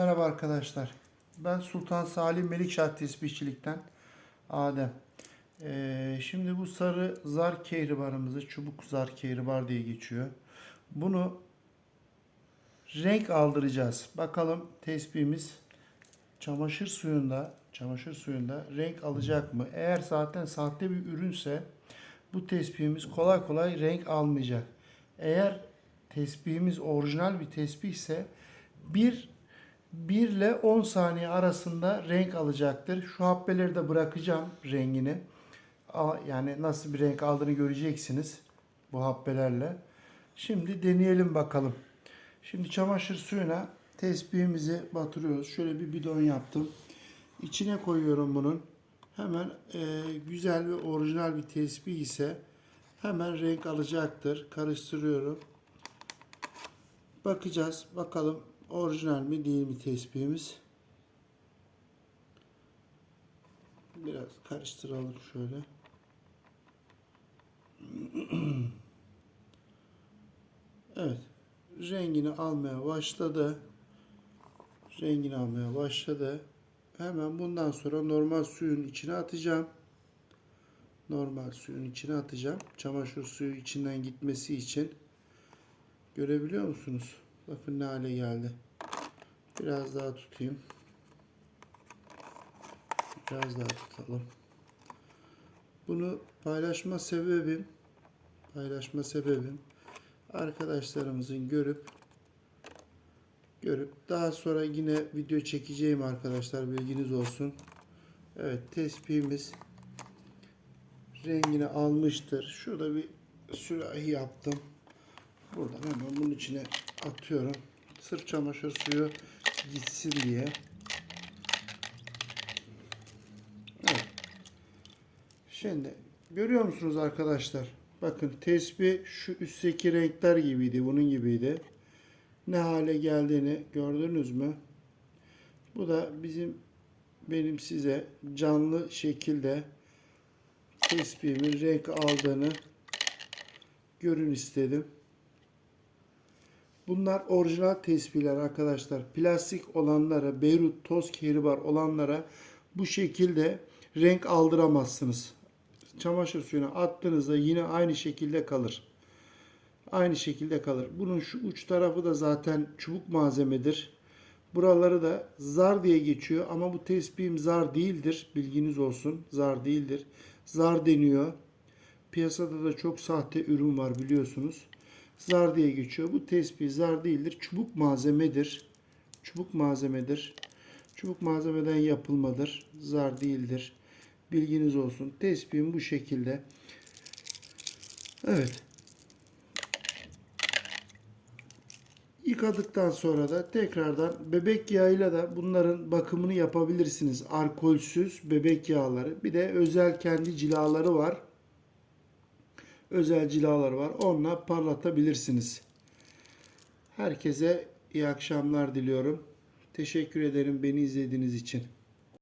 Merhaba arkadaşlar. Ben Sultan Salim Melikşah Tesbihçilik'ten Adem. Ee, şimdi bu sarı zar kehribarımızı çubuk zar kehribar diye geçiyor. Bunu renk aldıracağız. Bakalım tesbihimiz çamaşır suyunda çamaşır suyunda renk alacak mı? Eğer zaten sahte bir ürünse bu tesbihimiz kolay kolay renk almayacak. Eğer tesbihimiz orijinal bir tesbih ise bir 1 ile 10 saniye arasında renk alacaktır. Şu hapbeleri de bırakacağım rengini. Yani nasıl bir renk aldığını göreceksiniz bu hapbelerle. Şimdi deneyelim bakalım. Şimdi çamaşır suyuna tesbihimizi batırıyoruz. Şöyle bir bidon yaptım. İçine koyuyorum bunun. Hemen e, güzel ve orijinal bir tesbih ise hemen renk alacaktır. Karıştırıyorum. Bakacağız. Bakalım orijinal mi değil mi tespihimiz. Biraz karıştıralım şöyle. Evet. Rengini almaya başladı. Rengini almaya başladı. Hemen bundan sonra normal suyun içine atacağım. Normal suyun içine atacağım. Çamaşır suyu içinden gitmesi için. Görebiliyor musunuz? Bakın ne hale geldi. Biraz daha tutayım. Biraz daha tutalım. Bunu paylaşma sebebim paylaşma sebebim arkadaşlarımızın görüp görüp daha sonra yine video çekeceğim arkadaşlar bilginiz olsun. Evet tespihimiz rengini almıştır. Şurada bir sürahi yaptım. Buradan hemen bunun içine atıyorum. Sırf çamaşır suyu gitsin diye. Evet. Şimdi görüyor musunuz arkadaşlar? Bakın tesbih şu üstteki renkler gibiydi. Bunun gibiydi. Ne hale geldiğini gördünüz mü? Bu da bizim benim size canlı şekilde tespihimin renk aldığını görün istedim. Bunlar orijinal tespihler arkadaşlar. Plastik olanlara, Beyrut toz kehribar olanlara bu şekilde renk aldıramazsınız. Çamaşır suyuna attığınızda yine aynı şekilde kalır. Aynı şekilde kalır. Bunun şu uç tarafı da zaten çubuk malzemedir. Buraları da zar diye geçiyor ama bu tespihim zar değildir. Bilginiz olsun. Zar değildir. Zar deniyor. Piyasada da çok sahte ürün var biliyorsunuz. Zar diye geçiyor. Bu tespih zar değildir. Çubuk malzemedir. Çubuk malzemedir. Çubuk malzemeden yapılmadır. Zar değildir. Bilginiz olsun. Tespihim bu şekilde. Evet. Yıkadıktan sonra da tekrardan bebek yağıyla da bunların bakımını yapabilirsiniz. Alkolsüz bebek yağları. Bir de özel kendi cilaları var. Özel cilaları var. Onunla parlatabilirsiniz. Herkese iyi akşamlar diliyorum. Teşekkür ederim beni izlediğiniz için.